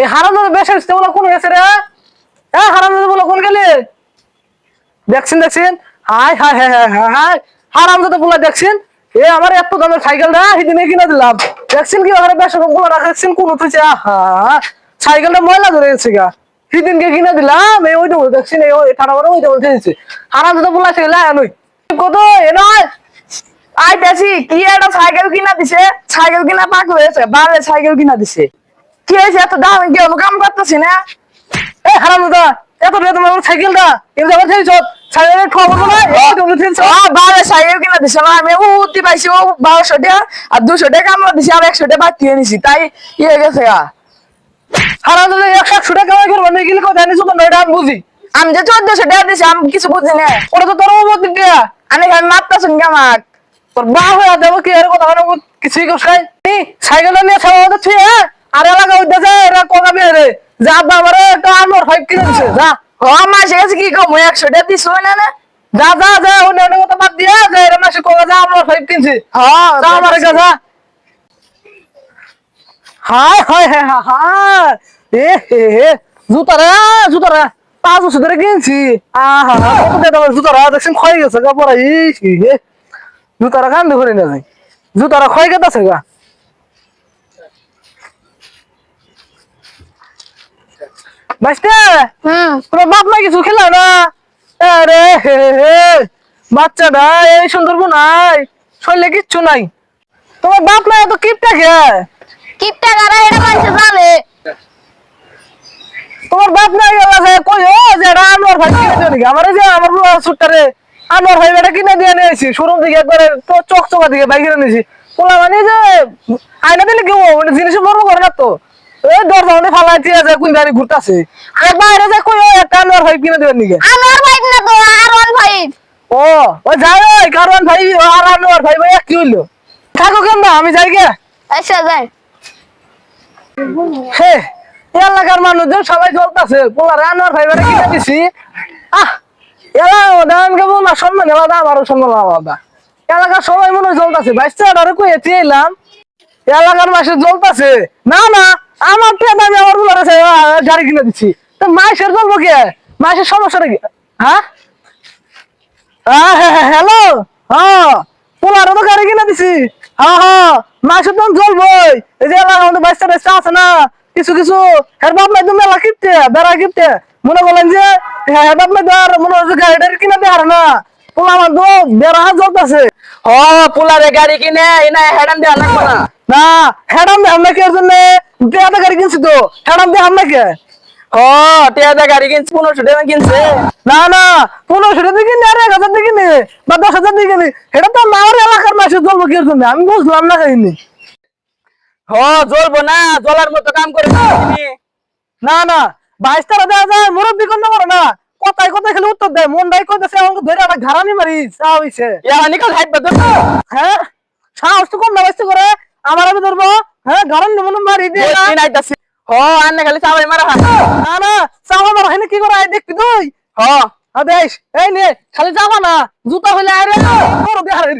এই হারাম বেশ আসতে বলে কোন গেছে রে? হ্যাঁ হারাম বলে কোন গেলে? দেখছেন দেখছেন? হাই হাই তো দেখছেন? এ আমার এত দামের কিনে দিলাম। দেখছেন কি বেশ বলে রাখাচ্ছেন কোন আহা। সাইকেলটা ময়লা ধরে গেছে গা। সেদিনকে কিনে দিলাম, এই ওইটা দেখছেন? এই ঠান্ডা করে ওইটা বলতে দিচ্ছে তো কত? এ নয়। আইতাছি কি একটা সাইকেল কিনা দিছে? সাইকেল কিনা পাক হয়েছে বারে সাইকেল কিনা দিছে। কি হয়েছে? এত দাম কি আমি কাম করতেছি না? এ হারাম দাদা এত রে তোমার সাইকেলটা এমনি আমার সেই সাইকেলের ঠোয়া বলব না এই তো বলতে দিচ্ছে ও বারে সাইকেল কিনা দিছে না আমি উঠতে পাইছি ও বারোশো টাকা আর দুশো টাকা আমরা দিছি আর একশো টাকা বাড়তি নিছি তাই ইয়ে গেছে গা। হারাম দাদা একশো একশো টাকা কামাই করব না গেলে কোথায় নিছো তো নয়টা আমি বুঝি। আমি যে চোদ্দশো টাকা দিছি আমি কিছু বুঝি না। ওটা তো তোর মধ্যে দিয়া। আমি খালি মারতাছেন কি আমাক? তোর বা হয়ে দেবো কি? এর কথা মানে কিছুই নাই সাইকেলটা নিয়ে মতো ছুঁয়ে হ্যাঁ? আর এলাকা উঠতে যায় এরা কমা বের রে? যা আব্বা আমার একটা আনোর ফাইভ কিনে দিছে যা। মাসে গেছে কি কম? একশো টাকা দিছ না না। যা যা যা অন্য অন্য কথা বাদ দিয়া যা এরা মাসে কমা যা আমার ফাইভ কিনছি। হ্যাঁ যা আমার কাছে। যা হায় হায় হায় হায় হায়। এ হে হে জুতারা জুতারা পাঁচ বছর ধরে কিনছি। আহা কত দিয়ে তোমার জুতারা দেখছেন ক্ষয় গেছে গা পড়া ইস হে। জুতারা কান্দে করে না যাই জুতারা ক্ষয় গেছে গা। তোমার বাপ মা কিছু খেলা না? আরে বাচ্চাটা এই সুন্দর নাই শরীরে কিচ্ছু নাই। তোমার বাপ মা এত কিপটা খেয়ে কিপটা এটা মানুষে জানে তোমার বাপ গেল যে কই ও যে এটা ভাই কিনে দিও নাকি? আমার যে আমার সুট্টারে ভাই এটা কিনে দিয়ে নিয়েছি শোরুম থেকে একবারে তো চক চকা থেকে বাইক কিনে নিয়েছি পোলা মানে যে আয়না দিলে কেউ মানে জিনিস বড় করে না তো এই দরজা মানে ফালাই দিয়ে যায় কোন গাড়ি ঘুরতাছে? আর বাইরে যে কই ও একটা আমার ভাই কিনে দেবেন নাকি? আমার বাইক না তো আর ওয়ান ও ও যাই ওই কারণ ভাই আর আনোয়ার ভাই ভাই কি হইল। থাকো কেন না আমি যাই গে। আচ্ছা যাই। হে এলাকার মানুষজন সবাই চলতেছে। পোলারে আনোয়ার ভাই ভাই কিনে দিছি। আহ এলা ওদান কেবল না সম্মান আলাদা আমারও সম্মান আলাদা। এলাকার সবাই মনে হয় চলতেছে। বাইশটা আরে কই এলাম। এলাকার মাসে চলতেছে। না না আমার আমি আমার চাই, আহ, গাড়ি কিনে দিচ্ছি। তো মাসের চলবো কে? মাসের সমস্যাটা কি? হ্যাঁ? হ্যালো? হ্যাঁ পোলারও তো গাড়ি কিনে দিছি। হ্যাঁ হ্যাঁ মাসে তো চলবই এই যে এলাকা আমাদের বাইশটা বাইশটা আছে না কিছু কিছু। হের বাপ নাই তো মেলা কিপতে বেড়া কিপতে মনে করলেন যে হের বাপ নাই আর মনে হচ্ছে গাড়িটা কিনে দেওয়ার না। পোলা আমার তো বেড়া জ্বলতেছে। ও পোলারে গাড়ি কিনে এনা হেডান দেওয়া লাগবে না। না হেডাম দে আমরা কে জন্য? পেয়াদা গাড়ি কিনছি তো। হেডাম দে আমরা কে? ও টিয়াদা গাড়ি কিনছে পনেরোশো টাকা কিনছে। না না পনেরোশো টাকা দিকে আর এক হাজার দিকে বা দশ হাজার দিকে এটা তো আমার এলাকার মাসে চলবো কি জন্য? আমি বুঝলাম না ও জ্বলবো না জ্বলার মতো কাম করে না না বাইশ তারা দেওয়া যায় মুরব্বী কোন করে না? কথায় কথায় খালি উত্তর দেয় মন ডাই কইতেছে আমাকে ধরে একটা ঘাড়ানি মারিস চা হইছে। হ্যাঁ? সাহস তো কম না করে। আমার আমি ধরবো হ্যাঁ ঘাড়ানি মনে মারি দিয়ে না। আইতাছি। ও আন্নে খালি চাবাই মারা হা না না চা আমার হয় কি করে দেখবি তুই। হ। আদেশ এই নে খালি যাবা না জুতা হইলে আরে বড় দেহারে